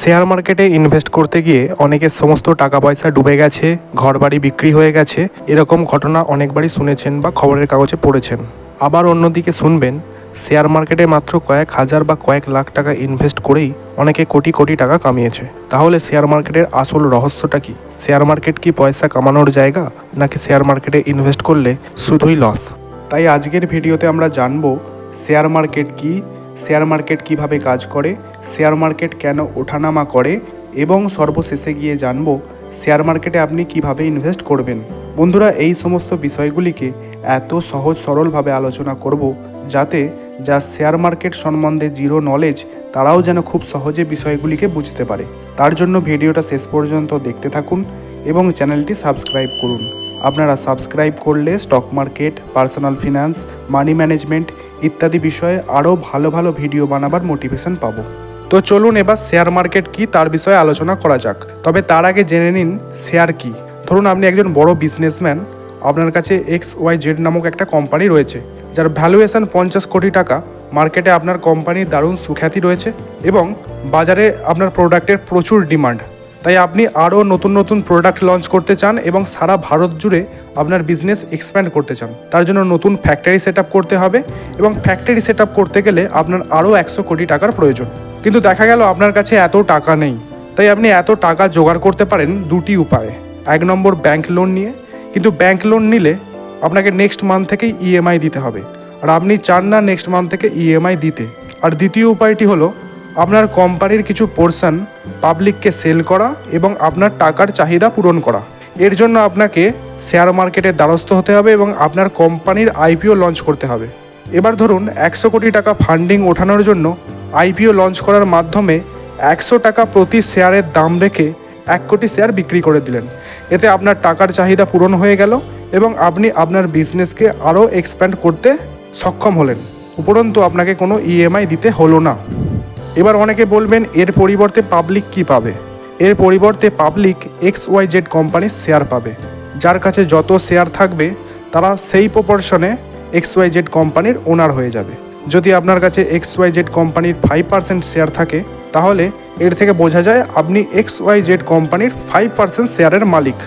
Share মার্কেটে invest করতে গিয়ে অনেকের সমস্ত টাকা পয়সা ডুবে গেছে, ঘরবাড়ি বিক্রি হয়ে গেছে। এরকম ঘটনা অনেকবারই শুনেছেন বা খবরের কাগজে পড়েছেন। আবার অন্যদিকে শুনবেন, শেয়ার মার্কেটে মাত্র কয়েক হাজার বা কয়েক লাখ টাকা ইনভেস্ট করেই অনেকে কোটি কোটি টাকা কামিয়েছে। তাহলে শেয়ার মার্কেটের আসল রহস্যটা কি? শেয়ার মার্কেট কি পয়সা কামানোর জায়গা, নাকি শেয়ার মার্কেটে ইনভেস্ট করলে শুধুই লস? তাই আজকের ভিডিওতে আমরা জানব, শেয়ার মার্কেট কি, শেয়ার মার্কেট কীভাবে কাজ করে শেয়ার মার্কেট কেন ওঠানামা করে এবং সর্বশেষে গিয়ে জানব শেয়ার মার্কেটে আপনি কীভাবে ইনভেস্ট করবেন। বন্ধুরা, এই সমস্ত বিষয়গুলিকে এত সহজ সরলভাবে আলোচনা করব যাতে যা শেয়ার মার্কেট সম্বন্ধে জিরো নলেজ, তারাও যেন খুব সহজে বিষয়গুলিকে বুঝতে পারে। তার জন্য ভিডিওটা শেষ পর্যন্ত দেখতে থাকুন এবং চ্যানেলটি সাবস্ক্রাইব করুন। আপনারা সাবস্ক্রাইব করলে stock market, personal finance, money management ইত্যাদি বিষয়ে আরও ভালো ভালো ভিডিও বানাবার মোটিভেশন পাবো। তো চলুন এবার শেয়ার মার্কেট কি তার বিষয়ে আলোচনা করা যাক। তবে তার আগে জেনে নিন, শেয়ার কি? ধরুন আপনি একজন বড় বিজনেসম্যান আপনার কাছে এক্স ওয়াই জেড নামক একটা কোম্পানি রয়েছে, যার ভ্যালুয়েশন পঞ্চাশ কোটি টাকা মার্কেটে আপনার কোম্পানির দারুণ সুখ্যাতি রয়েছে এবং বাজারে আপনার প্রোডাক্টের প্রচুর ডিমান্ড তাই আপনি আরও নতুন নতুন প্রোডাক্ট লঞ্চ করতে চান এবং সারা ভারত জুড়ে আপনার বিজনেস এক্সপ্যান্ড করতে চান। তার জন্য নতুন ফ্যাক্টরি সেট করতে হবে এবং ফ্যাক্টরি সেট করতে গেলে আপনার আরও একশো কোটি টাকার প্রয়োজন। কিন্তু দেখা গেল আপনার কাছে এত টাকা নেই। তাই আপনি এত টাকা জোগাড় করতে পারেন দুটি উপায়ে। এক নম্বর ব্যাংক লোন নিয়ে, কিন্তু ব্যাংক লোন নিলে আপনাকে নেক্সট মান্থ থেকেই ইএমআই দিতে হবে। আর আপনি চান না নেক্সট মান্থ থেকে ইএমআই দিতে। আর দ্বিতীয় উপায়টি হলো, আপনার কোম্পানির কিছু পোর্শন পাবলিককে সেল করা এবং আপনার টাকার চাহিদা পূরণ করা। এর জন্য আপনাকে শেয়ার মার্কেটের দ্বারস্থ হতে হবে এবং আপনার কোম্পানির আইপিও লঞ্চ করতে হবে। এবার ধরুন, একশো কোটি টাকা ফান্ডিং ওঠানোর জন্য আইপিও লঞ্চ করার মাধ্যমে একশো টাকা প্রতি শেয়ারের দাম রেখে এক কোটি শেয়ার বিক্রি করে দিলেন। এতে আপনার টাকার চাহিদা পূরণ হয়ে গেল এবং আপনি আপনার বিজনেসকে আরও এক্সপ্যান্ড করতে সক্ষম হলেন। উপরন্তু আপনাকে কোনো ইএমআই দিতে হলো না। এবার অনেকে বলবেন, এর পরিবর্তে পাবলিক কি পাবে? এর পরিবর্তে পাবলিক এক্স ওয়াই জেড কোম্পানির শেয়ার পাবে। যার কাছে যত শেয়ার থাকবে, তারা সেই প্রপোর্শনে এক্স ওয়াই জেড কোম্পানির ওনার হয়ে যাবে। যদি আপনার কাছে এক্স ওয়াই জেড কোম্পানির ফাইভ পার্সেন্ট শেয়ার থাকে, তাহলে এর থেকে বোঝা যায় আপনি এক্স ওয়াই জেড কোম্পানির ফাইভ পার্সেন্ট শেয়ারের মালিক।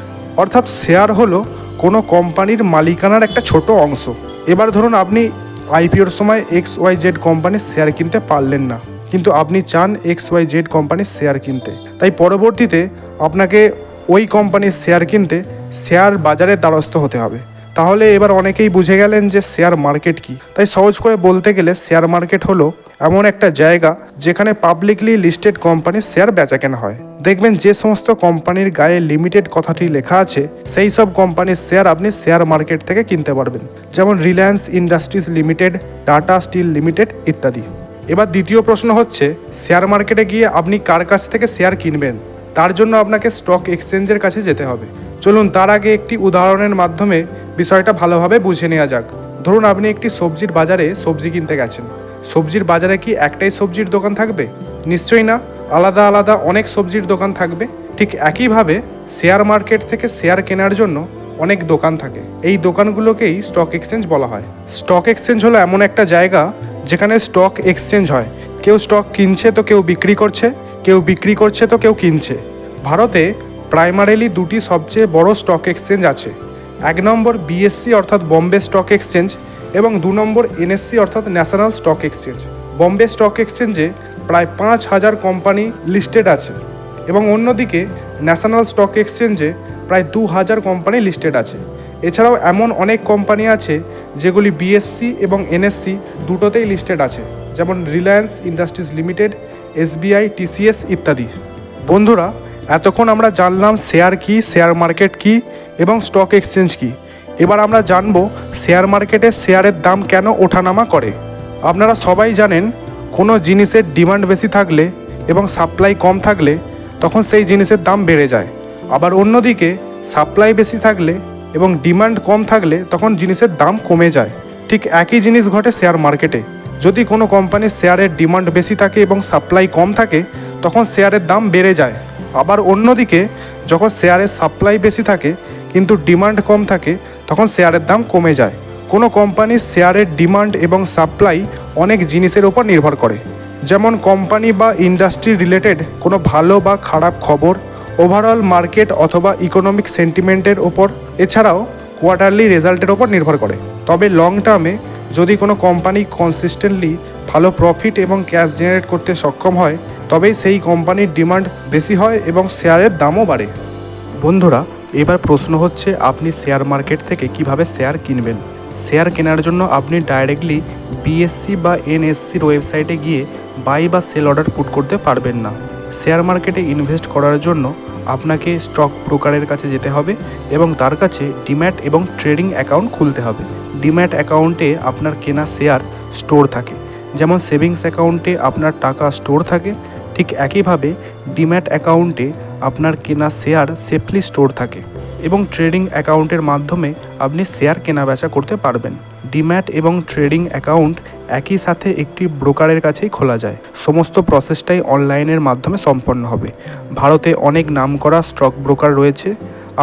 অর্থাৎ শেয়ার হলো কোনো কোম্পানির মালিকানার একটা ছোট অংশ। এবার ধরুন আপনি আইপিওর সময় এক্স ওয়াই জেড কোম্পানির শেয়ার কিনতে পারলেন না, কিন্তু আপনি চান এক্স ওয়াই জেড কোম্পানির শেয়ার কিনতে। তাই পরবর্তীতে আপনাকে ওই কোম্পানির শেয়ার কিনতে শেয়ার বাজারে দ্বারস্থ হতে হবে। তাহলে এবার অনেকেই বুঝে গেলেন যে শেয়ার মার্কেট কি। তাই সহজ করে বলতে গেলে শেয়ার মার্কেট হলো এমন একটা জায়গা যেখানে পাবলিকলি লিস্টেড কোম্পানির শেয়ার বেচা কেনা হয়। দেখবেন যে সমস্ত কোম্পানির গায়ে লিমিটেড কথাটি লেখা আছে, সেই সব কোম্পানির শেয়ার আপনি শেয়ার মার্কেট থেকে কিনতে পারবেন। যেমন Reliance Industries Limited Tata Steel Limited ইত্যাদি। এবার দ্বিতীয় প্রশ্ন হচ্ছে শেয়ার মার্কেটে গিয়ে আপনি কার কাছ থেকে শেয়ার কিনবেন? তার জন্য আপনাকে স্টক এক্সচেঞ্জের কাছে যেতে হবে। চলুন তার আগে একটি উদাহরণের মাধ্যমে বিষয়টা ভালোভাবে বুঝে নেওয়া যাক। ধরুন আপনি একটি সবজির বাজারে সবজি কিনতে গেছেন। সবজির বাজারে কি একটাই সবজির দোকান থাকবে? নিশ্চয়ই না। আলাদা আলাদা অনেক সবজির দোকান থাকবে। ঠিক একইভাবে শেয়ার মার্কেট থেকে শেয়ার কেনার জন্য অনেক দোকান থাকে। এই দোকানগুলোকেই স্টক এক্সচেঞ্জ বলা হয়। স্টক এক্সচেঞ্জ হলো এমন একটা জায়গা যেখানে স্টক এক্সচেঞ্জ হয়। কেউ স্টক কিনছে তো কেউ বিক্রি করছে, কেউ বিক্রি করছে তো কেউ কিনছে। ভারতে প্রাইমারিলি দুটি সবচেয়ে বড় স্টক এক্সচেঞ্জ আছে। এক নম্বর বিএসসি অর্থাৎ বম্বে স্টক এক্সচেঞ্জ এবং দু নম্বর এনএসসি অর্থাৎ National Stock Exchange Bombay Stock এক্সচেঞ্জে প্রায় পাঁচ হাজার কোম্পানি লিস্টেড আছে এবং অন্যদিকে ন্যাশনাল স্টক এক্সচেঞ্জে প্রায় দু হাজার কোম্পানি লিস্টেড আছে। এছাড়াও এমন অনেক কোম্পানি আছে যেগুলি বিএসসি এবং এনএসসি দুটোতেই লিস্টেড আছে, যেমন Reliance Industries Limited SBI TCS ইত্যাদি। বন্ধুরা এতক্ষণ আমরা জানলাম শেয়ার কি, শেয়ার মার্কেট কি এবং স্টক এক্সচেঞ্জ কি। এবার আমরা জানব শেয়ার মার্কেটে শেয়ারের দাম কেন ওঠানামা করে। আপনারা সবাই জানেন, কোনো জিনিসের ডিমান্ড বেশি থাকলে এবং সাপ্লাই কম থাকলে তখন সেই জিনিসের দাম বেড়ে যায়। আবার অন্যদিকে, সাপ্লাই বেশি থাকলে এবং ডিমান্ড কম থাকলে তখন জিনিসের দাম কমে যায়। ঠিক একই জিনিস ঘটে শেয়ার মার্কেটে। যদি কোনো কোম্পানির শেয়ারের ডিমান্ড বেশি থাকে এবং সাপ্লাই কম থাকে, তখন শেয়ারের দাম বেড়ে যায়। আবার অন্যদিকে, যখন শেয়ারের সাপ্লাই বেশি থাকে, কিন্তু ডিমান্ড কম থাকে, তখন শেয়ারের দাম কমে যায়। কোনো কোম্পানির শেয়ারের ডিমান্ড এবং সাপ্লাই অনেক জিনিসের উপর নির্ভর করে। যেমন কোম্পানি বা ইন্ডাস্ট্রি রিলেটেড কোনো ভালো বা খারাপ খবর ওভারঅল মার্কেট অথবা ইকোনমিক সেন্টিমেন্টের ওপর এছাড়াও কোয়ার্টারলি রেজাল্টের ওপর নির্ভর করে। তবে লং টার্মে যদি কোনো কোম্পানি কনসিস্টেন্টলি ভালো প্রফিট এবং ক্যাশ জেনারেট করতে সক্ষম হয় তবেই সেই কোম্পানির ডিমান্ড বেশি হয় এবং শেয়ারের দামও বাড়ে। বন্ধুরা, এবার প্রশ্ন হচ্ছে আপনি শেয়ার মার্কেট থেকে কীভাবে শেয়ার কিনবেন? শেয়ার কেনার জন্য আপনি ডাইরেক্টলি বিএসসি বা এনএসসির ওয়েবসাইটে গিয়ে বাই বা সেল অর্ডার পুট করতে পারবেন না। শেয়ার মার্কেটে ইনভেস্ট করার জন্য আপনাকে স্টক ব্রোকারের কাছে যেতে হবে এবং তার কাছে ডিম্যাট এবং ট্রেডিং অ্যাকাউন্ট খুলতে হবে। ডিম্যাট অ্যাকাউন্টে আপনার কেনা শেয়ার স্টোর থাকে। যেমন সেভিংস অ্যাকাউন্টে আপনার টাকা স্টোর থাকে ঠিক একইভাবে ডিম্যাট অ্যাকাউন্টে আপনার কেনা শেয়ার সেফলি স্টোর থাকে এবং ট্রেডিং অ্যাকাউন্টের মাধ্যমে আপনি শেয়ার কেনা বেচা করতে পারবেন। ডিম্যাট এবং ট্রেডিং অ্যাকাউন্ট একই সাথে একটি ব্রোকারের কাছেই খোলা যায়। সমস্ত প্রসেসটাই অনলাইনের মাধ্যমে সম্পন্ন হবে। ভারতে অনেক নামকরা স্টক ব্রোকার রয়েছে।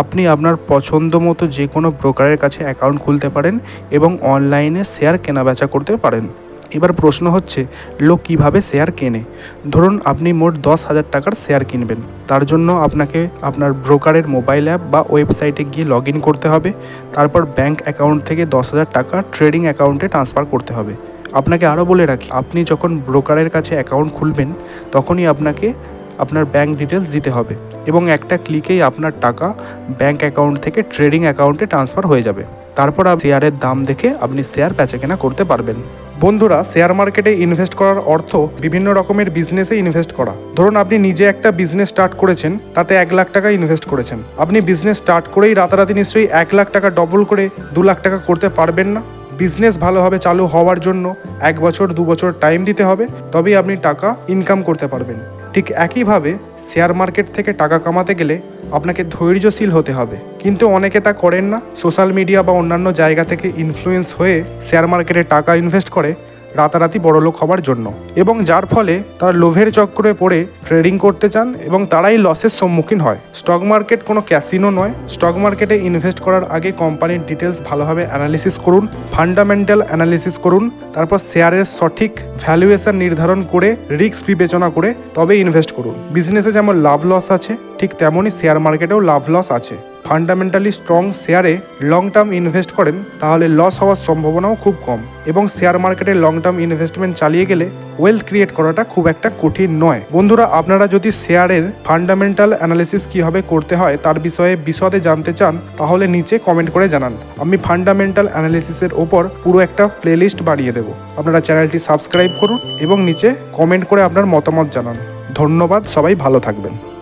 আপনি আপনার পছন্দ মতো যে কোনো ব্রোকারের কাছে অ্যাকাউন্ট খুলতে পারেন এবং অনলাইনে শেয়ার কেনাবেচা করতে পারেন। এবার প্রশ্ন হচ্ছে, লোক কীভাবে শেয়ার কেনে? ধরুন আপনি মোট দশ হাজার টাকার শেয়ার কিনবেন। তার জন্য আপনাকে আপনার ব্রোকারের মোবাইল অ্যাপ বা ওয়েবসাইটে গিয়ে লগ ইন করতে হবে। তারপর ব্যাংক অ্যাকাউন্ট থেকে দশ হাজার টাকা ট্রেডিং অ্যাকাউন্টে ট্রান্সফার করতে হবে। আপনাকে আরও বলে রাখি, আপনি যখন ব্রোকারের কাছে অ্যাকাউন্ট খুলবেন, তখনই আপনাকে আপনার ব্যাংক ডিটেলস দিতে হবে এবং একটা ক্লিকেই আপনার টাকা ব্যাংক অ্যাকাউন্ট থেকে ট্রেডিং অ্যাকাউন্টে ট্রান্সফার হয়ে যাবে। তারপর শেয়ারের দাম দেখে আপনি শেয়ার বেচাকেনা করতে পারবেন। বন্ধুরা, শেয়ার মার্কেটে ইনভেস্ট করার অর্থ বিভিন্ন রকমের বিজনেসে ইনভেস্ট করা। ধরুন, আপনি নিজে একটা বিজনেস স্টার্ট করেছেন, তাতে এক লাখ টাকা ইনভেস্ট করেছেন। আপনি বিজনেস স্টার্ট করেই রাতারাতি নিশ্চয়ই এক লাখ টাকা ডবল করে দু লাখ টাকা করতে পারবেন না। বিজনেস ভালোভাবে চালু হওয়ার জন্য এক বছর, দু বছর টাইম দিতে হবে, তবেই আপনি টাকা ইনকাম করতে পারবেন। ঠিক একইভাবে শেয়ার মার্কেট থেকে টাকা কামাতে গেলে আপনাকে ধৈর্যশীল হতে হবে। কিন্তু অনেকে তা করেন না। সোশ্যাল মিডিয়া বা অন্যান্য জায়গা থেকে ইনফ্লুয়েন্স হয়ে শেয়ার মার্কেটে টাকা ইনভেস্ট করে। রাতারাতি বড়লোক হওয়ার জন্য। এবং যার ফলে তার লোভের চক্রে পড়ে ট্রেডিং করতে চান এবং তারাই লসের সম্মুখীন হয়। স্টক মার্কেট কোনো ক্যাসিনো নয়। স্টক মার্কেটে ইনভেস্ট করার আগে কোম্পানির ডিটেলস ভালোভাবে অ্যানালিসিস করুন, ফান্ডামেন্টাল অ্যানালিসিস করুন, তারপর শেয়ারের সঠিক ভ্যালুয়েশন নির্ধারণ করে, রিস্ক বিবেচনা করে তবে ইনভেস্ট করুন। বিজনেসে যেমন লাভ লস আছে, ঠিক তেমনই শেয়ার মার্কেটেও লাভ লস আছে। ফান্ডামেন্টালি স্ট্রং শেয়ারে লং টার্ম ইনভেস্ট করেন, তাহলে লস হওয়ার সম্ভাবনাও খুব কম। এবং শেয়ার মার্কেটে লং টার্ম ইনভেস্টমেন্ট চালিয়ে গেলে ওয়েলথ ক্রিয়েট করাটা খুব একটা কঠিন নয়। বন্ধুরা, আপনারা যদি শেয়ারের ফান্ডামেন্টাল অ্যানালিসিস কীভাবে করতে হয় তার বিষয়ে বিশদে জানতে চান, তাহলে নিচে কমেন্ট করে জানান। আমি ফান্ডামেন্টাল অ্যানালিসিসের ওপর পুরো একটা প্লেলিস্ট বানিয়ে দেবো। আপনারা চ্যানেলটি সাবস্ক্রাইব করুন এবং নিচে কমেন্ট করে আপনার মতামত জানান। ধন্যবাদ, সবাই ভালো থাকবেন।